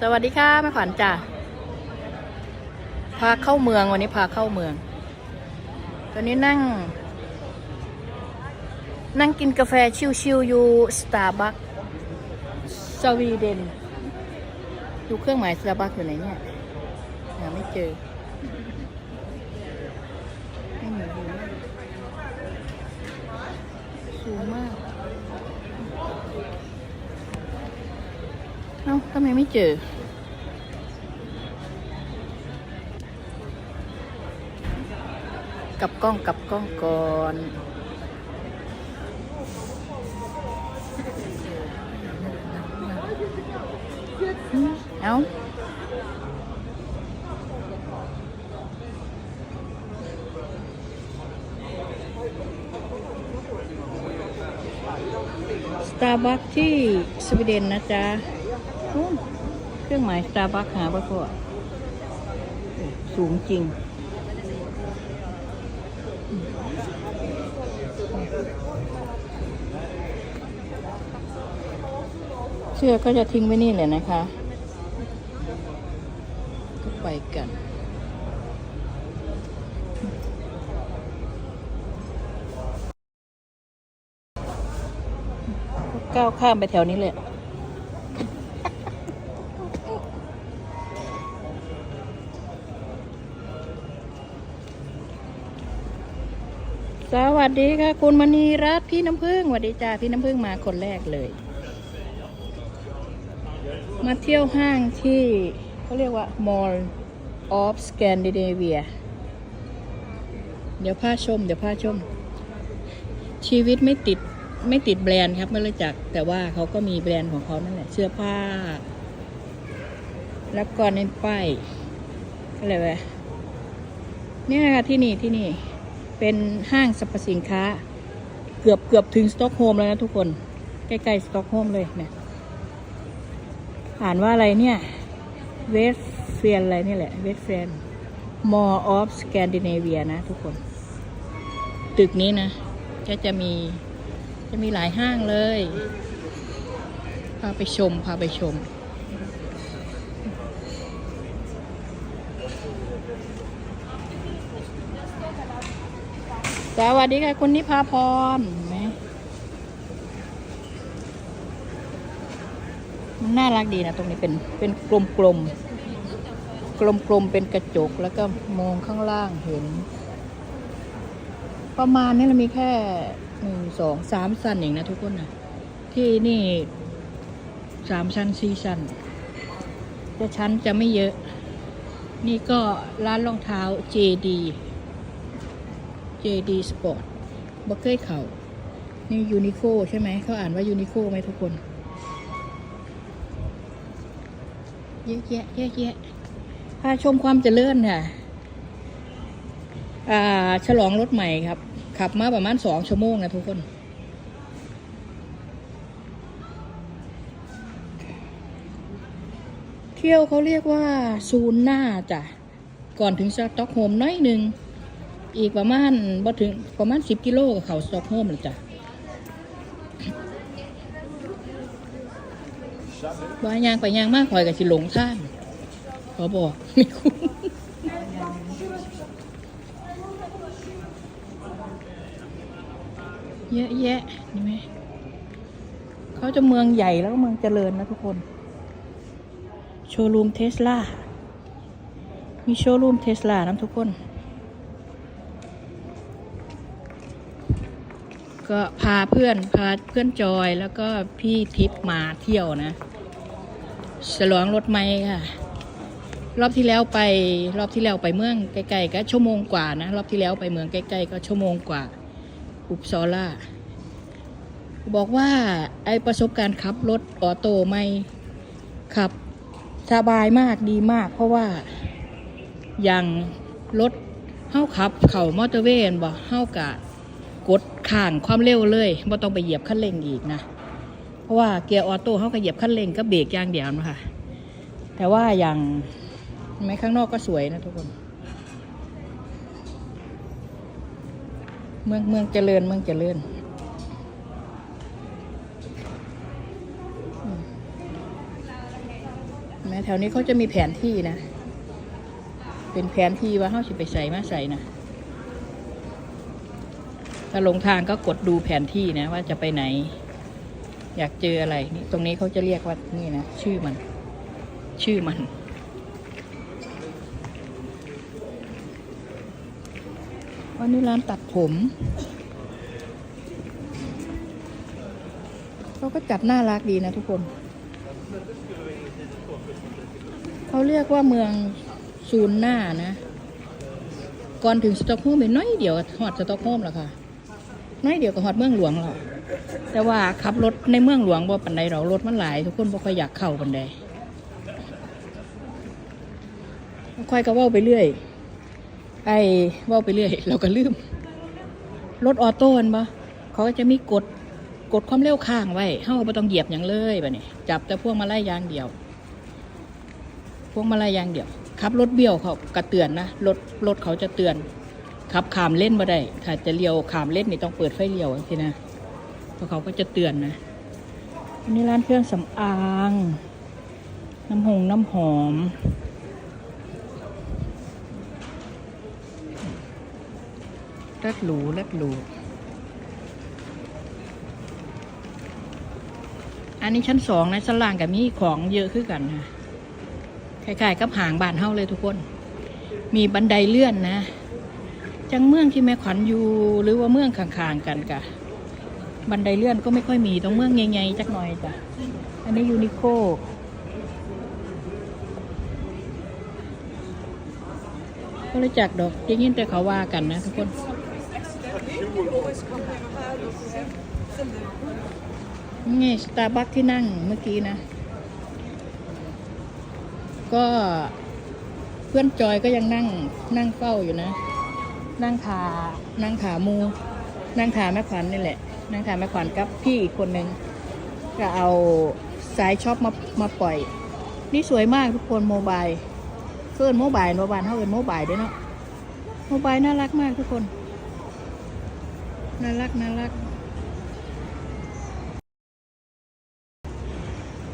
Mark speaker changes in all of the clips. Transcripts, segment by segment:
Speaker 1: สวัสดีค่ะแม่ขวัญจ้ะพาเข้าเมืองวันนี้พาเข้าเมือง ตอนนี้นั่ง นั่งกินกาแฟชิวๆอยู่สตาร์บัคสวีเดน ดูเครื่องหมายสตาร์บัคอยู่ไหนเนี่ยหาไม่เจอไม่มีดูนะสูงมาก เอ้าทำไมไม่เจอ กับกล้องกับกล้องก่อนเอ้าสตาร์บัคที่สวีเดนนะจ๊ะ นู่นเครื่องหมายสตาร์บัคหาปะพ่อสูงจริง เสื้อก็จะทิ้งไว้นี่แหละนะคะ ก็ไปกันก้าวข้ามไปแถวนี้เลย สวัสดีค่ะ คุณมณีรัตน์พี่น้ำพึ่งสวัสดีจ้าพี่น้ำพึ่งมาคนแรกเลย มาเที่ยวห้างที่เขาเรียกว่า Mall of Scandinavia เดี๋ยวพาชม เดี๋ยวพาชม ชีวิตไม่ติดไม่ติดแบรนด์ครับไม่รู้จัก แต่ว่าเขาก็มีแบรนด์ของเขานั่นแหละเสื้อผ้า แล้วก็ในป้ายอะไรวะเนี่ยค่ะที่นี่ที่นี่ เป็นห้างสรรพสินค้า เกือบเกือบถึงสต็อกโฮมแล้วนะทุกคน ใกล้ๆสต็อกโฮมเลยเนี่ยอ่านว่าอะไรเนี่ยเวสเฟียนอะไรนี่แหละเวสเฟียน Mall of Scandinavia นะทุกคน ตึกนี้นะก็จะมีจะมีหลายห้างเลย พาไปชม พาไปชม ส วัสดีค่ะ คุณนิพาพรมันน่ารักดีนะ ตรงนี้เป็นเป็นกลมกลมกลมกลมๆเป็นกระจกแล้วก็มองข้างล่างเห็น ประมาณนี้เรามีแค่หนึ่งสองสามชั้นเองนะทุกคนนะที่นี่สามชั้นสี่ชั้นแต่ชั้นจะไม่เยอะ นี่ก็ร้านรองเท้า JD JD Sport บ่เคยเขานี่ยูนิโคใช่ไหม เขาอ่านว่ายูนิโคไหมทุกคน เยอะแยะเยอะแยะพาชมความเจริญค่ะ อ่า ฉลองรถใหม่ครับ ขับมาประมาณสองชั่วโมงนะทุกคนเที่ยวเขาเรียกว่า ซูนหน้าจ้ะ ก่อนถึงสต็อกโฮมน้อยหนึ่ง อีกประมาณบ่ถึงประมาณสิบกิโลกับเขาสต็อกโฮมเลยจ้ะว่ายางไปยางมากคอยกับสิหลงท่างขอบอกไม่คุ้มเยอะแยะนี่ไหมเขาจะเมืองใหญ่แล้วก็เมืองเจริญนะทุกคน โชว์รูมเทสลามีโชว์รูมเทสลานะทุกคน ก็พาเพื่อนพาเพื่อนจอยแล้วก็พี่ทิพย์มาเที่ยวนะฉลองรถไม้ค่ะ รอบที่แล้วไปรอบที่แล้วไปเมืองใกล้ๆก็ชั่วโมงกว่านะรอบที่แล้วไปเมืองใกล้ๆก็ชั่วโมงกว่า อุปซอล่าบอกว่าไอประสบการณ์ขับรถออโต้ไม่ขับสบายมากดีมาก เพราะว่าอย่างรถเฮ้าขับเข่ามอเตอร์เวย์บ่เฮ้ากะกด ข้างความเร็วเลยบ่ต้องไปเหยียบคันเร่งอีกนะ เพราะว่าเกียร์ออโต้เขาก็เหยียบคันเร่งก็เบรกอย่างเดียวนะคะแต่ว่าอย่างไหมข้างนอกก็สวยนะทุกคน เมืองเมืองเจริญเมืองเจริญแม้แถวนี้เขาจะมีแผนที่นะ เป็นแผนที่ว่าเขาสิไปใส่มาใส่นะ ถ้าลงทางก็กดดูแผนที่นะว่าจะไปไหน อยากเจออะไรนี่ตรงนี้เขาจะเรียกว่านี่นะชื่อมัน ชื่อมันวันนี้ร้านตัดผมเขาก็จัดน่ารักดีนะทุกคน เขาเรียกว่าเมืองซูนหน้านะ ก่อนถึงสตอกโฮล์มเป็นน้อยเดียวก็ฮอดสตอกโฮล์มแล้วค่ะ น้อยเดียวก็ฮอดเมืองหลวงแล้วแต่ว่าขับรถในเมืองหลวงบ่ปันใดเรารถมันหลาย ทุกคนบ่ค่อยอยากเข้าปันใดค่อยก็เว้าไปเรื่อย ไอ้เว้าไปเรื่อย เราก็ลืม รถออโต้นปะเขาก็จะมีกดกดความเร็วข้างไว้เฮาบ่ต้องเหยียบอย่างเลยบัดนี้ จับแต่พวงมาลัยยางเดียว พวงมาลัยยางเดียวขับรถเบี้ยวเขากระเตือนนะรถรถเขาจะเตือน ขับขามเล่นมาได้ ถ้าจะเลี้ยวขามเล่นนี่ต้องเปิดไฟเลี้ยวสินะเพราะเขาก็จะเตือนนะอันนี้ร้านเครื่องสำอาง น้ำหงน้ำหอมเลิศหรูเลิศหรูอันนี้ชั้นสองนะชั้นล่างกับมีของเยอะขึ้นกันค่ะคล้ายๆกับหางบานเฮาเลยทุกคน มีบันไดเลื่อนนะ จังเมืองที่แม่ขวัญอยู่หรือว่าเมืองข้างๆกันกะบันไดเลื่อนก็ไม่ค่อยมีตรงเมืองใหญ่ๆจักหน่อยจ้ะอันนี้ยูนิโคก็รู้จักดอกยังยินแต่เขาว่ากันนะทุกคนนี่สตาร์บัคที่นั่งเมื่อกี้นะ ก็เพื่อนจอยก็ยังนั่งนั่งเฝ้าอยู่นะ นั่งขานั่งขามูนั่งขาแม่ขวัญนี่แหละนั่งขาแม่ขวัญกับพี่อีกคนนึงก็เอาสายช็อปมามาปล่อย นี่สวยมากทุกคนโมบายเฟิร์นโมบายโมบายเท่ากันโมบายด้วยเนาะโมบายน่ารักมากทุกคนน่ารักน่ารัก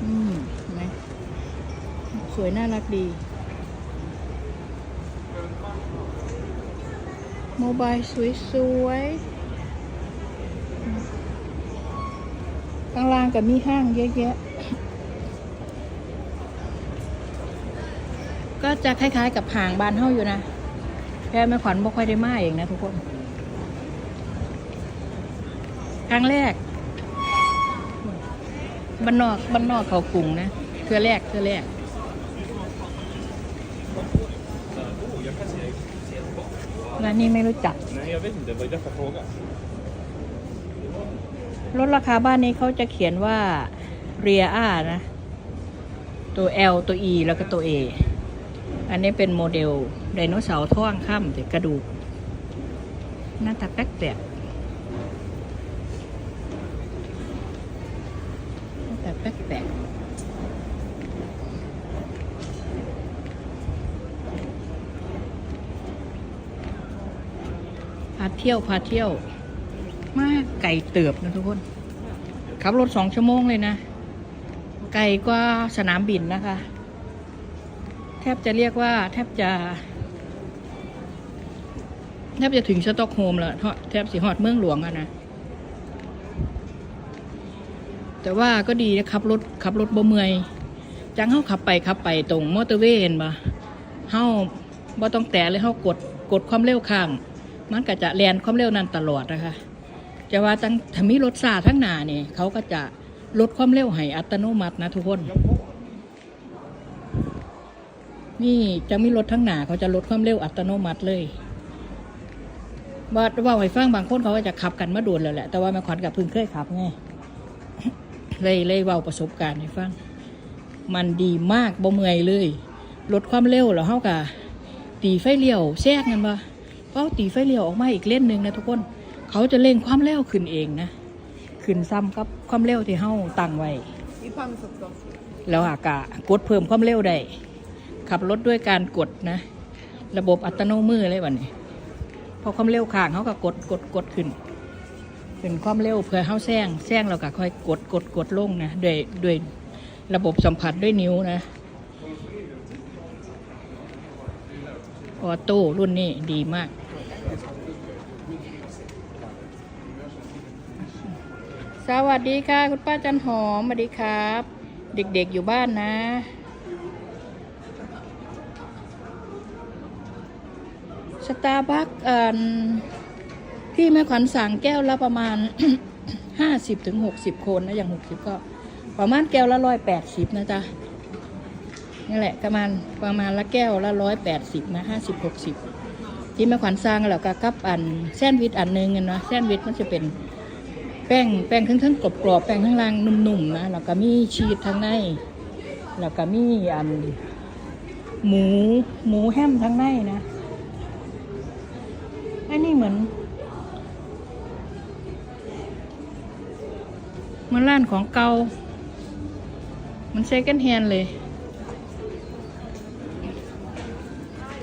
Speaker 1: อืมไหมสวยน่ารักดี โมบายสวยๆข้างล่างกับมีห้างเยอะแยะ ก็จะคล้ายๆกับห่างบานเฮาอยู่นะแค่แม่ขวัญบ่ค่อยได้มาเองนะทุกคน ครั้งแรกบ้านนอกบ้านนอกเขากรุงนะเทือแรกเทือแรก ร้านนี้ไม่รู้จัก ลดราคาบ้านนี้เขาจะเขียนว่าเรียอานะ ตัว L ตัว E แล้วก็ตัว A อันนี้เป็นโมเดลไดโนเสาร์ท่องข้ามแต่กระดูกหน้าตาแปลกๆหน้าตาแปลกๆพา เที่ยวพาเที่ยว มากไก่เติบนะทุกคนขับรถสองชั่วโมงเลยนะ ไกลกว่าสนามบินนะคะ แทบจะเรียกว่า แทบจะ แทบจะถึงสต็อกโฮล์มแล้วทอดแทบสิฮอดเมืองหลวงอะนะแต่ว่าก็ดีนะขับรถขับรถบ่เมื่อยจังเฮาขับไปขับไปตรงมอเตอร์เวย์เห็นปะเฮาบ่ต้องแตะเลยเฮากดกดความเร็วข้าง มันก็จะแลนความเร็วนั้นตลอดนะคะจะว่าตั้งถ้ามีรถซาทั้งหน้านี่เขาก็จะลดความเร็วให้อัตโนมัตินะทุกคน นี่จะมีรถทั้งหน้าเขาจะลดความเร็วอัตโนมัติเลยว่าว่าให้ฟังบางคนเขาก็จะขับกันมาโดนแล้วแหละ แต่ว่าแม่ขวัญกับพึ่งเคยขับไงเลยเลยเว้าประสบการณ์ให้ฟังมันดีมากบ่เมื่อยเลย ลดความเร็วแล้วเฮากะตีไฟเลี้ยวแทรกกันปะ เพราตีไฟเลี้ยวออกมาอีกเล่นหนึ่งนะทุกคน เขาจะเล่งความเร็วขึ้นเองนะ ขึ้นซ้ำกับความเร็วที่เฮาตั้งไว้แล้วอากาศกดเพิ่มความเร็วได้ ขับรถด้วยการกดนะ ระบบอัตโนมือเลยวันนี้ พอความเร็วข้างเขาก็กดกดกดขึ้นขึนความเร็วเพื่อเข้าแซงแซงเราก็ค่อยกดกดกดลงนะด้วยด้วยระบบสัมผัสด้วยนิ้วนะออโต้รุ่นนี้ดีมาก วัสดีค่ะ คุณป้าจันหอมสวัสดีครับ เด็กๆอยู่บ้านนะ สตาร์บัคอันที่แม่ขวัญสั่งแก้วละประมาณห้าสิบถึงหกสิบคนนะ อย่างหกสิบก็ ประมาณแก้วละร้อยแปดสิบนะจ๊ะนี่แหละประมาณประมาณละแก้วละร้อยแปดสิบนะห้าสิบหกสิบที่แม่ขวัญสร้างแล้วก็กับอันแซนด์วิชอันหนึงอะเนาะแซนด์วิชมันจะเป็น แป้งแป้งทั้งทั้งกรอบๆแป้งทั้งล่างนุ่มๆนะแล้วก็มีชีสทั้งในแล้วก็มีอันหมูหมูแฮมทั้งในนะอันนี้เหมือนเหมันร้านของเกามันเซกันแฮนเลย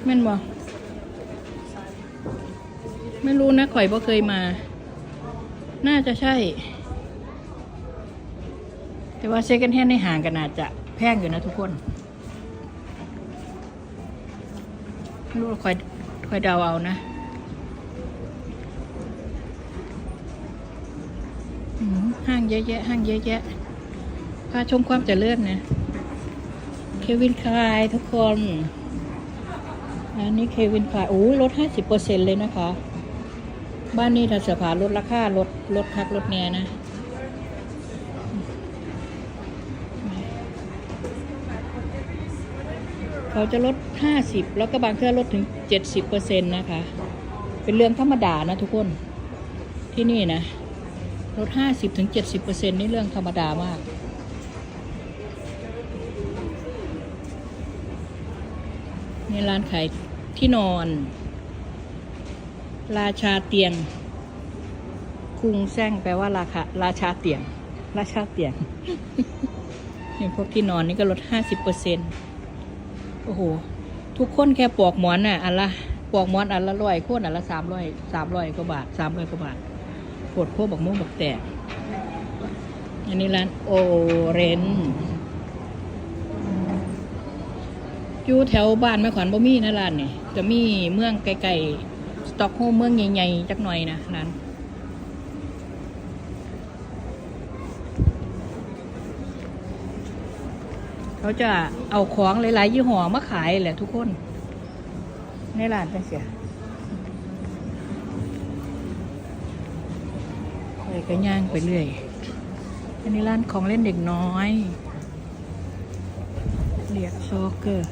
Speaker 1: แม่นบ่ไม่รู้นะข่อยบ่เคยมา น่าจะใช่ แต่ว่าเซกันแ a นในห่างกันอาจจะแพงอยู่นะทุกคนรู้ข่อยข่อยเดาเอานะห้างเยอะแยะ ห้างเยอะแยะพาชมความเจริญนะเควินคลายทุกคนอันนี้เควินคลายโอ้ยลดห้าสิบเปอร์เซ็นเลยนะคะ บ้านนี้ถ้าเสือผาลดราคาลด ลดคักลดแน่นะเขาจะลดห้าสิบแล้วก็บางเครื่องลดถึงเจ็ดสิบเปอร์เซ็นต์นะคะ เป็นเรื่องธรรมดานะทุกคน ที่นี่นะ ลดห้าสิบถึงเจ็ดสิบเปอร์เซ็นต์นี่เรื่องธรรมดามากในร้านขายที่นอน ราชาเตียง คุงแซงแปลว่าราคาราชาเตียง ราชาเตียงอย่างพวกที่นอนนี่ก็ลดห้าสิบเปอร์เซ็นโอ้โห ทุกคนแค่ปลอกหมอนน่ะอันละปลอกหมอนอันละร้อยโคนอันละสามร้อยสามร้อยกว่าบาทสามร้อยกว่าบาทปวดพวกบอกมุ้งบอกแตกอันนี้ร้านโอเรนอยู่แถวบ้านแม่ขวัญบ่มีนะร้านนี่จะมีเมืองไกลๆสต็อกโฮล์มเมืองใหญ่ๆจักหน่อยนะร้าน เขาจะเอาของหลายๆยี่ห้อมาขายแหละทุกคน ในร้านจังเสียไปก็ย่างไปเรื่อย อันนี้ร้านของเล่นเด็กน้อยเรียกโซเกอร์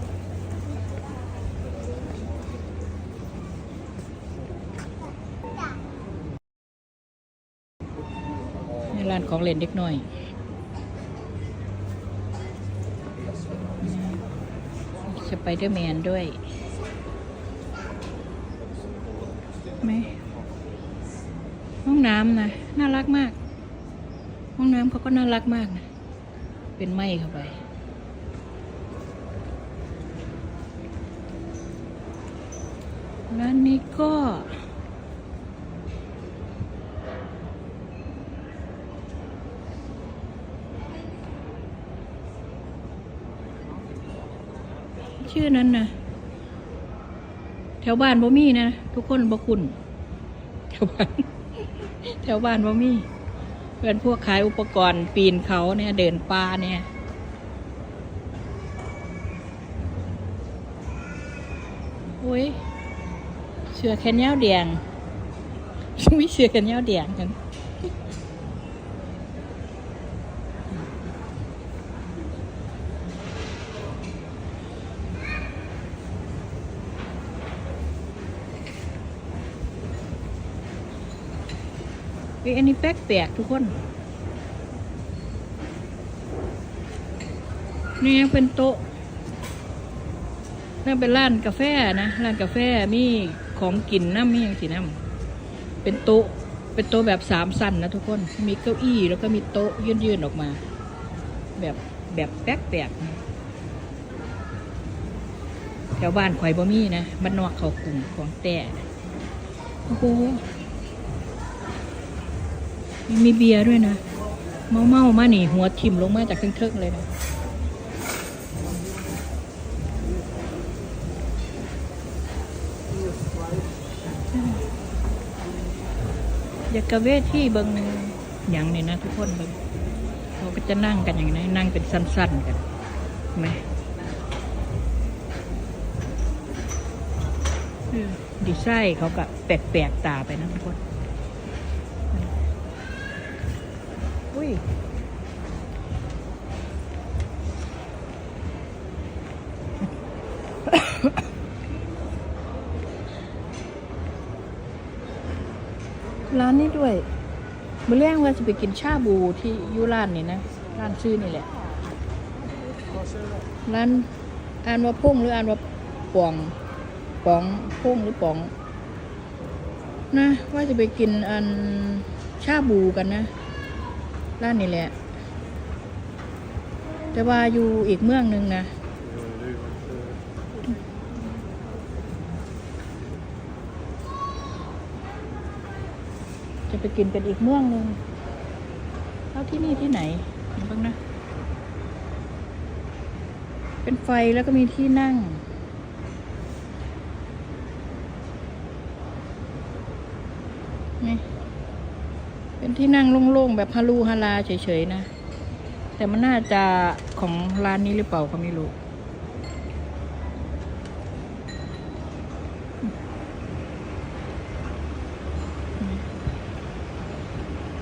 Speaker 1: ในร้านของเล่นเด็กน้อย สไปเดอร์แมนด้วยไหมห้องน้ำนะ น่ารักมาก ห้องน้ำเขาก็น่ารักมากนะ เป็นไม้เข้าไป ร้านนี้ก็ ชื่อนั้นนะแถวบ้านบ่มีนะ ทุกคนบ่คุณแถวบ้านแถวบ้านบ่มีเพื่อนพวกขายอุปกรณ์ปีนเขาเนี่ย เดินป่าเนี่ยโอ้ยเสือแขนยาวแดงมีเสือแขนยาวแดงกัน เอ้ยอันนี้แปลกแปลกๆทุกคน นี่ยังเป็นโต๊ะนั่นเป็นร้านกาแฟนะร้านกาแฟมีของกินน้ำมีอย่างสีน้ำเป็นโต๊ะเป็นโต๊ะแบบสามสั้นนะทุกคนมีเก้าอี้แล้วก็มีโต๊ะยื่นๆออกมา แบบแบบแปลกแปลกๆนะแถวบ้านข่อยบ่มีนะบ้านนอกเขากลุ่มของแต่โอ้โห มีเบียร์ด้วยนะ เมาเมามาหนีหัวทิ่มลงมาจากเครื่องเลยนะอยากกระเวทที่บิงอย่างนี่ยนะทุกคนเบิเขาก็จะนั่งกันอย่างนี้นั่งเป็นสั้น ๆ กันไหมดีไซน์เขาก็แปลกๆตาไปนะทุกคน ยร้านนี้ด้วยมื่อแรกว่าจะไปกินชาบูที่ยุร้านนี่นะ ร้านชื่อนี่แหละ ร้านอ่านว่าพุ่งหรืออ่านว่าป่องป๋องพุ่งหรือป๋อง นะ ว่าจะไปกินอันชาบูกันนะ ร้านนี่แหละ แต่ว่าอยู่อีกเมืองหนึ่งนะจะไปกินกันอีกเมืองหนึ่งแล้วที่นี่ที่ไหนเห็นบ้างนะ เป็นไฟแล้วก็มีที่นั่ง นี่ เป็นที่นั่งโล่งๆแบบฮารูฮาราเฉยๆนะ แต่มันน่าจะของร้านนี้หรือเปล่าก็ไม่รู้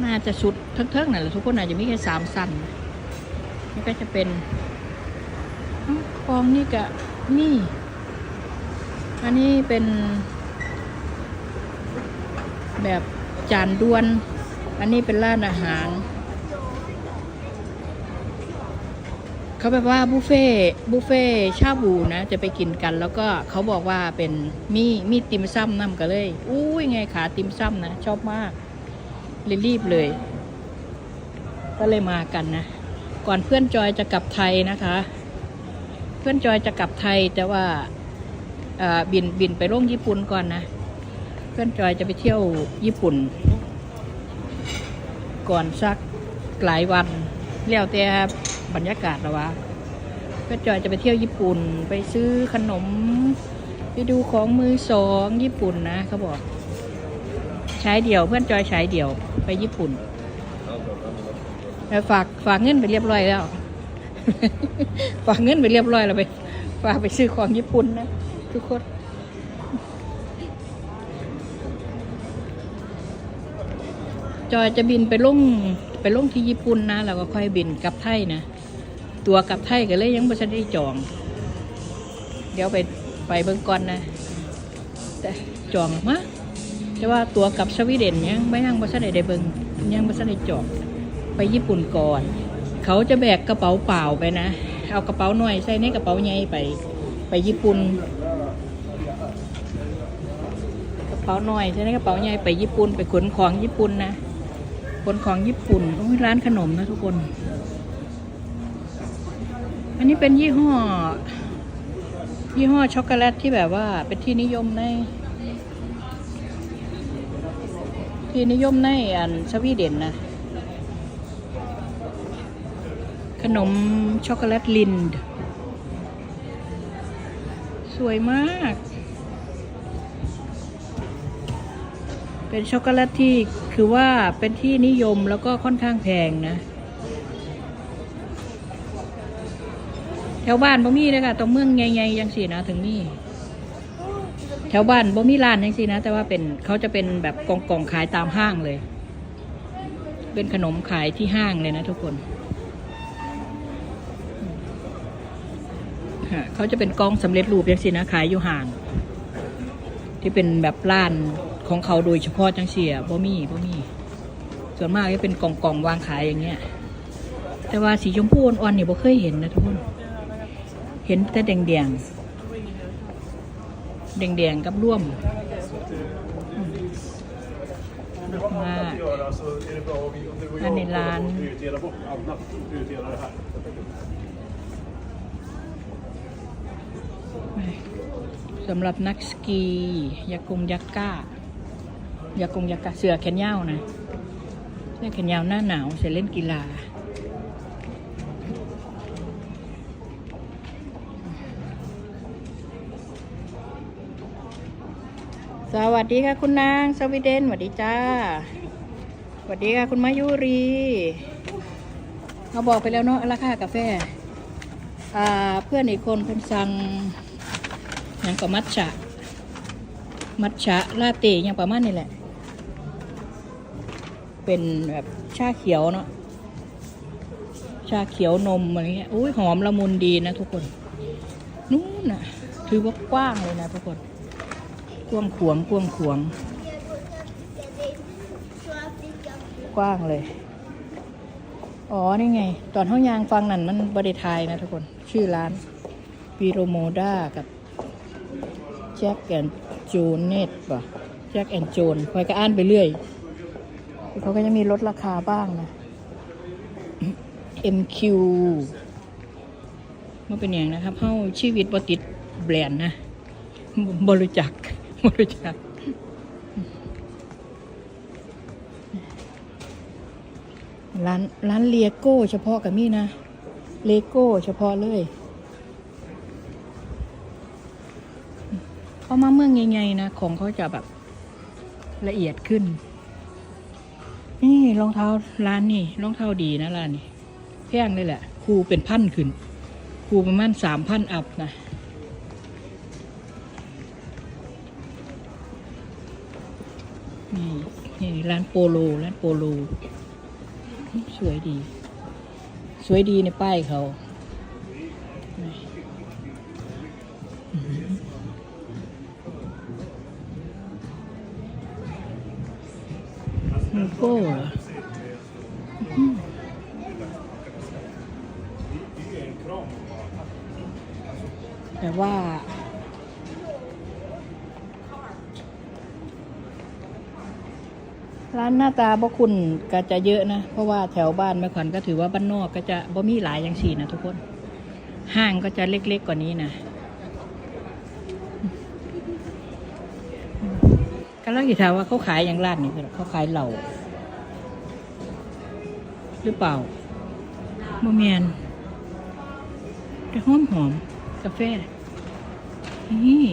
Speaker 1: น่าจะสุดเทิงๆนั่นแหละทุกคนอาจจะมีแค่สามสั้นนี่ก็จะเป็นอ้าวกองนี่กะนี่ อันนี้เป็นแบบจานด้วน อันนี้เป็นร้านอาหาร เขาแบบว่าบุฟเฟ่บุฟเฟ่ชาบูนะ จะไปกินกัน แล้วก็เขาบอกว่าเป็นมีมีติมซ้ำน้ำกันเลยอุ้ยไงขาติมซ้ำนะ ชอบมากเลยรีบเลย ก็เลยมากันนะ ก่อนเพื่อนจอยจะกลับไทยนะคะ เพื่อนจอยจะกลับไทยแต่ว่าบินบินไปลงญี่ปุ่นก่อนนะ เพื่อนจอยจะไปเที่ยวญี่ปุ่น ก่อนสักหลายวันแล้วแต่บรรยากาศละวะเพื่อนจอยจะไปเที่ยวญี่ปุ่นไปซื้อขนม ไปดูของมือสองญี่ปุ่นนะเขาบอกใช้เดี่ยวเพื่อนจอยใช้เดี่ยวไปญี่ปุ่นแล้วฝากฝากเงินไปเรียบร้อยแล้ว ฝากเงินไปเรียบร้อยแล้วไปฝากไปซื้อของญี่ปุ่นนะทุกคน จอยจะบินไปลงไปลงที่ญี่ปุ่นนะแล้วก็ค่อยบินกลับไทยนะ ตัวกลับไทยก็เลยยังไม่ทันได้จอง เดี๋ยวไปไปเบิ่งก่อนนะแต่จองมาแต่ว่าตัวกลับสวีเดนยังไม่ยังบ่ทันได้ได้เบิ่งยังบ่ทันได้จองไปญี่ปุ่นก่อน เขาจะแบกกระเป๋าเปล่าไปนะ เอากระเป๋าหน่อยใส่ในกระเป๋าใหญ่ไป ไปญี่ปุ่นกระเป๋าหน่อยใส่ในกระเป๋าใหญ่ไปญี่ปุ่นไปขนของญี่ปุ่นนะ ขนของญี่ปุ่นโอ้ยร้านขนมนะทุกคน อันนี้เป็นยี่ห้อ ยี่ห้อช็อกโกแลตที่แบบว่า เป็นที่นิยมใน ที่นิยมในอันสวีเดนนะ ขนมช็อกโกแลตลินด์ สวยมาก เป็นช็อกโกแลตที่คือว่าเป็นที่นิยมแล้วก็ค่อนข้างแพงนะแถวบ้านบ่มีเลยค่ะตรงเมืองใหญ่ๆยังสีนะถึงมีแถวบ้านบ่มีร้านยังสีนะแต่ว่าเป็นเขาจะเป็นแบบกองๆขายตามห้างเลย เป็นขนมขายที่ห้างเลยนะทุกคนเขาจะเป็นกองสำเร็จรูปยังสีนะขายอยู่ห่าง ที่เป็นแบบร้าน ของเขาโดยเฉพาะจังเสียบ่มีบ่มี ส่วนมากจะเป็นกล่องๆวางขายอย่างเงี้ย แต่ว่าสีชมพูอ่อนๆเนี่ยบ่เคยเห็นนะทุกคน เห็นแต่แดงแดงแดงแดงๆกับร่วมอืมมาก
Speaker 2: อัน
Speaker 1: ในร้าน
Speaker 2: prioritera bort annat, prioritera det här.
Speaker 1: สำหรับนักสกียากงยักก้า ยากงยักก้าเสือแขนยาวนะเสื้อแขนยาวหน้าหนาวใส่เล่นกีฬาสวัสดีค่ะคุณนางสวีเดนสวัสดีจ้าสวัสดีค่ะคุณมายุรีเราบอกไปแล้วเนาะราคากาแฟเพื่อนอีกคนเพิ่นสั่งย่างกับมัทฉะ มัทฉะลาเต้ย่างประมาณนี้แหละ เป็นแบบชาเขียวเนาะชาเขียวนมอะไรเงี้ยอุ้ยหอมละมุนดีนะทุกคน นู่นน่ะถือว่ากว้างเลยนะทุกคนกว้างขวางกว้างขวางกว้างเลย อ๋อ นี่ไง ตอนเท่ายางฟังนั่นมันบริไทยนะทุกคน ชื่อร้านปีโรโมด้ากับแจ็คแอนโจนเนตป่ะแจ็คแอนโจนคอยก็อ่านไปเรื่อย เขาก็จะมีลดราคาบ้างนะ MQ มันเป็นอย่างนะครับเข้าชีวิตบติดแบรนด์นะบริจักบริจักร้านร้านเลโก้เฉพาะกับมี่นะ เลโก้เฉพาะเลย เขามาเมืองใหญ่ๆนะ ของเขาจะแบบละเอียดขึ้น นี่รองเท้าร้านนี่รองเท้าดีนะร้านนี่แพงเลยแหละครูเป็นพันขึ้นครูประมาณสามพันอัพนะนี่นี่ร้านโปโลร้านโปโล สวยดี สวยดีในป้ายเขา โลโก้แต่ว่าร้านหน้าตาบ่คุณก็จะเยอะนะ เพราะว่าแถวบ้านแม่ขวัญก็ถือว่าบ้านนอกก็จะบ่มีหลายอย่างสี่นะทุกคน ห้างก็จะเล็กๆกว่านี้นะ ก็แล้วกี่ถามว่าเขาขายอย่างร้านนี้เขาขายเหล่า หรือเปล่าบ่แมนแต่หอมหอมกาแฟ นี่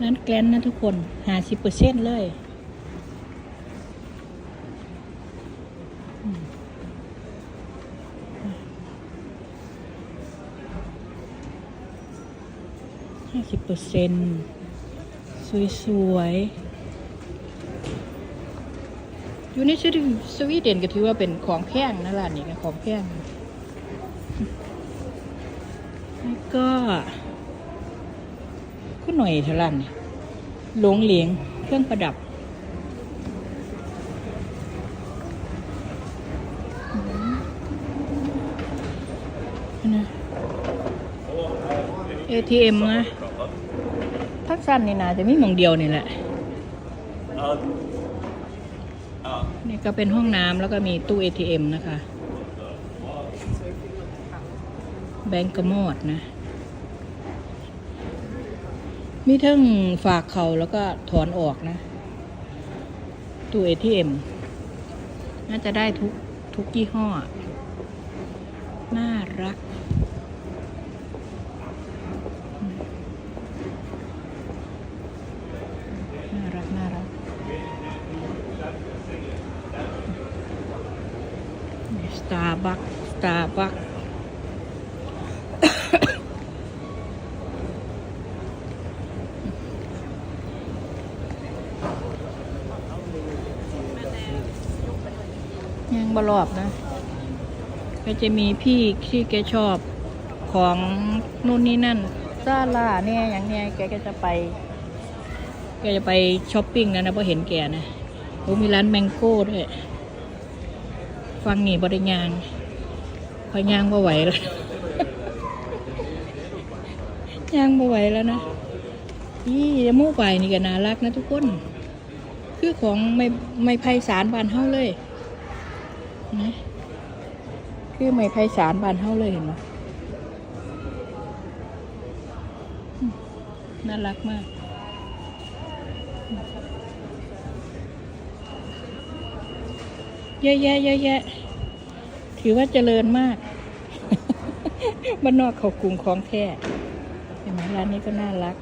Speaker 1: ร้านแกนนะทุกคนห้าสิบเปอร์เซ็นต์เลยห้าสิบเปอร์เซ็นต์ สวยๆ อยู่ในสวีสวีเดนก็ถือว่าเป็นของแพงนะร้านนี้ก็ของแพงแล้วก็ก็หน่อยเท่าร้นนี่หลงเหลียงเครื่องประดับนะ ATM นะ สั้นนี่นะจะมีหมองเดียวนี่แหละ นี่ก็เป็นห้องน้ำแล้วก็มีตู้ ATM นะคะ แบงก์กระมอดนะ มีทั้งฝากเขาแล้วก็ถอนออกนะ ตู้ ATM น่าจะได้ทุกทุกยี่ห้อ น่ารัก น่ารัก น่ารัก สตาร์บัค สตาร์บัค อบนะ ก็จะมีพี่ที่แกชอบของนู่นนี่นั่นซาลาเนี่ยอย่างเนี้ยแกก็จะไปแกจะไปช้อปปิ้งนะนะเพราะเห็นแกนะโอ้มีร้านแมงโก้ด้วยฟังนี่บริยางพอยางบ่ไหวแล้วยางบ่ไหวแล้วนะนี่จะมู่ไปนี่ก็น่ารักนะทุกคน คือของไม่ไม่ไพศาลบานเฮาเลย นะคือไม่ไพศาลบานเฮาเลยเห็นไหมอืมน่ารักมากเยอะแยะเยอะแยะ ถือว่าเจริญมากบ้านนอกเขากรุงของแท้เห็นไหมร้านนี้ก็น่ารัก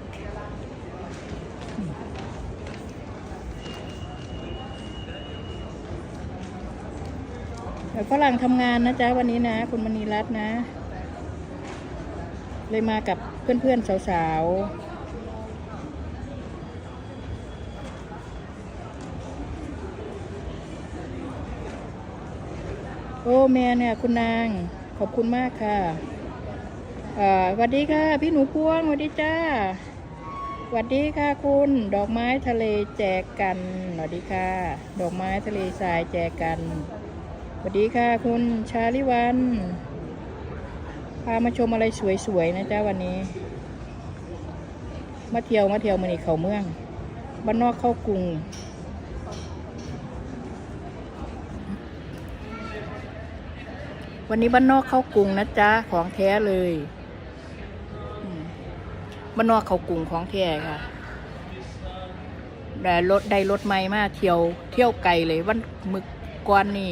Speaker 1: แต่ฝรั่งทำงานนะจ๊ะวันนี้นะ คุณมณีรัตน์นะ เลยมากับเพื่อนๆสาวๆโอ้แม่เนี่ยคุณนางขอบคุณมากค่ะสวัสดีค่ะ พี่หนูพวงสวัสดีจ้าสวัสดีค่ะคุณดอกไม้ทะเลแจกกันสวัสดีค่ะ ดอกไม้ทะเลทรายแจกกัน สวัสดีค่ะ คุณชาลิวัน พามาชมอะไรสวยๆนะจ๊ะวันนี้ มาเที่ยวมาเที่ยวมานี่เขาเมือง บ้านนอกเข้ากรุง วันนี้บ้านนอกเข้ากรุงนะจ๊ะของแท้เลยบ้านนอกเข้ากรุงของแท้ค่ะได้รถได้รถใหม่มาเที่ยว เที่ยวไกลเลยวันมึกกวนนี่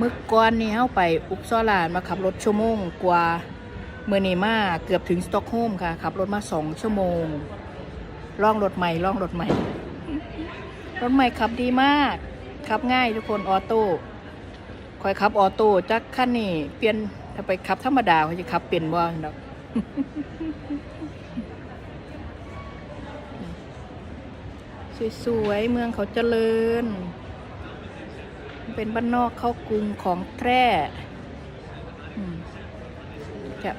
Speaker 1: มึกกวนนี่เข้าไปอุปซอลานมาขับรถชั่วโมงกว่าเมื่อนี้มาเกือบถึงสต็อกโฮมค่ะขับรถมาสองชั่วโมงล่องรถใหม่ล่องรถใหม่ รถใหม่ขับดีมากขับง่ายทุกคนออโต้คอยขับออโต้จักขั้นนี่เปลี่ยนถ้าไปขับธรรมดาเขาจะขับเปลี่ยนว่าดอกสวยๆเมืองเขาเจริญ เป็นบ้านนอกเข้ากรุงของแพร่จะ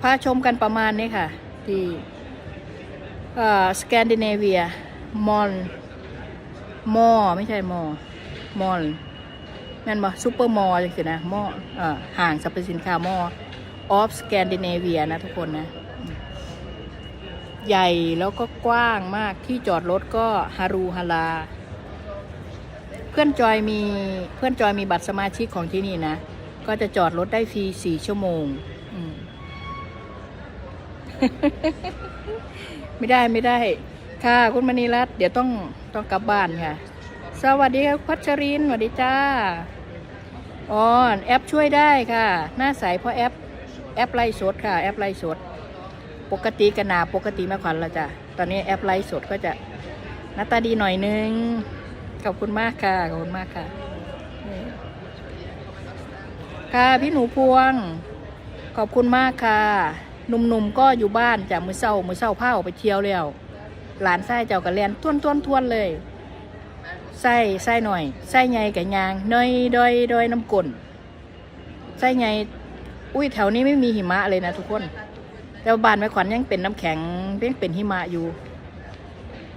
Speaker 1: พาชมกันประมาณนี้ค่ะ ที่สแกนดิเนเวีย มอล มอ ไม่ใช่มอ มอลนั่นบ่ซูเปอร์มอลจังสินะ มอเออห่างสรรพสินค้ามอออฟสแกนดิเนเวียนะทุกคนนะ ใหญ่แล้วก็กว้างมากที่จอดรถก็ฮารูฮารา เพื่อนจอยมีเพื่อนจอยมีบัตรสมาชิกของที่นี่นะ ก็จะจอดรถได้ฟรีสี่ชั่วโมงมไม่ได้ไม่ได้ ค่ะคุณมณีรัตน์เดี๋ยวต้องต้องกลับบ้านค่ะ สวัสดีครับพัชรินสวัสดีจ้าอ๋อแอปช่วยได้ค่ะ หน้าใสเพราะแอป แอปไลฟ์สดค่ะ แอปไลฟ์สด ปกติกันนาปกติมาขวัญละจ้ะตอนนี้แอปไลฟ์สดก็จะหน้าตาดีหน่อยนึง ขอบคุณมากค่ะ ขอบคุณมากค่ะ ค่ะพี่หนูพวง ขอบคุณมากค่ะหนุ่มๆก็อยู่บ้านจากมือเศร้ามือเศร้าเผาไปเที่ยวแล้ว หลานไส้เจ้ากระเรียนท้วนท้วนท้วนเลยไส้ไส้หน่อยไส้ใหญ่กับยางเนยดอยดอยน้ำกลนไส้ใหญ่อุ้ยแถวนี้ไม่มีหิมะเลยนะทุกคน แต่บ้านแม่ขวัญยังเป็นน้ำแข็งยังเป็นหิมะอยู่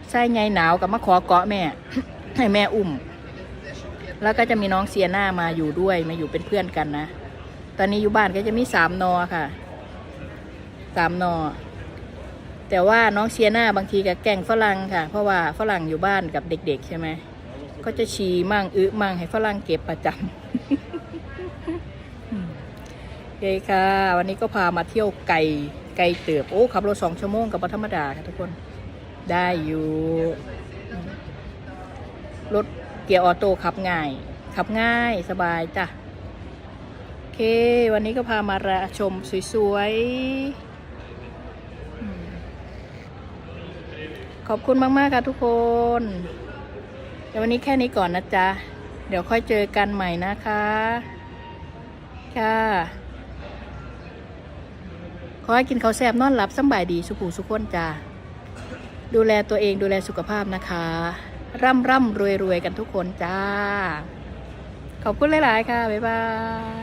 Speaker 1: ไส้ใหญ่หนาวกับมาขอเกาะแม่ ให้แม่อุ้ม แล้วก็จะมีน้องเซียนามาอยู่ด้วยมาอยู่เป็นเพื่อนกันนะ ตอนนี้อยู่บ้านก็จะมีสามนอค่ะสามนอ แต่ว่าน้องเซียนาบางทีกับแกล้งฝรั่งค่ะ เพราะว่าฝรั่งอยู่บ้านกับเด็ก ๆ ใช่ไหมก็จะฉี่มั่งอึมั่งให้ฝรั่งเก็บประจำโอเคค่ะ วันนี้ก็พามาเที่ยวไกลไกลเติบ โอ้ขับรถสองชั่วโมงกับธรรมดาค่ะทุกคนได้อยู่ รถเกียร์ออโต้ขับง่าย ขับง่ายสบายจ้ะ โอเค วันนี้ก็พามาระชมสวยๆ ขอบคุณมาก ๆ ค่ะทุกคน เดี๋ยววันนี้แค่นี้ก่อนนะจ๊ะ เดี๋ยวค่อยเจอกันใหม่นะคะ ค่ะ ขอให้กินข้าวแซ่บนอนหลับสบายดีสุขูสุขคนจ้าดูแลตัวเองดูแลสุขภาพนะคะ ร่ำร่ำรวยรวยกันทุกคนจ้า ขอบคุณหลาย ๆ ค่ะ บ๊ายบาย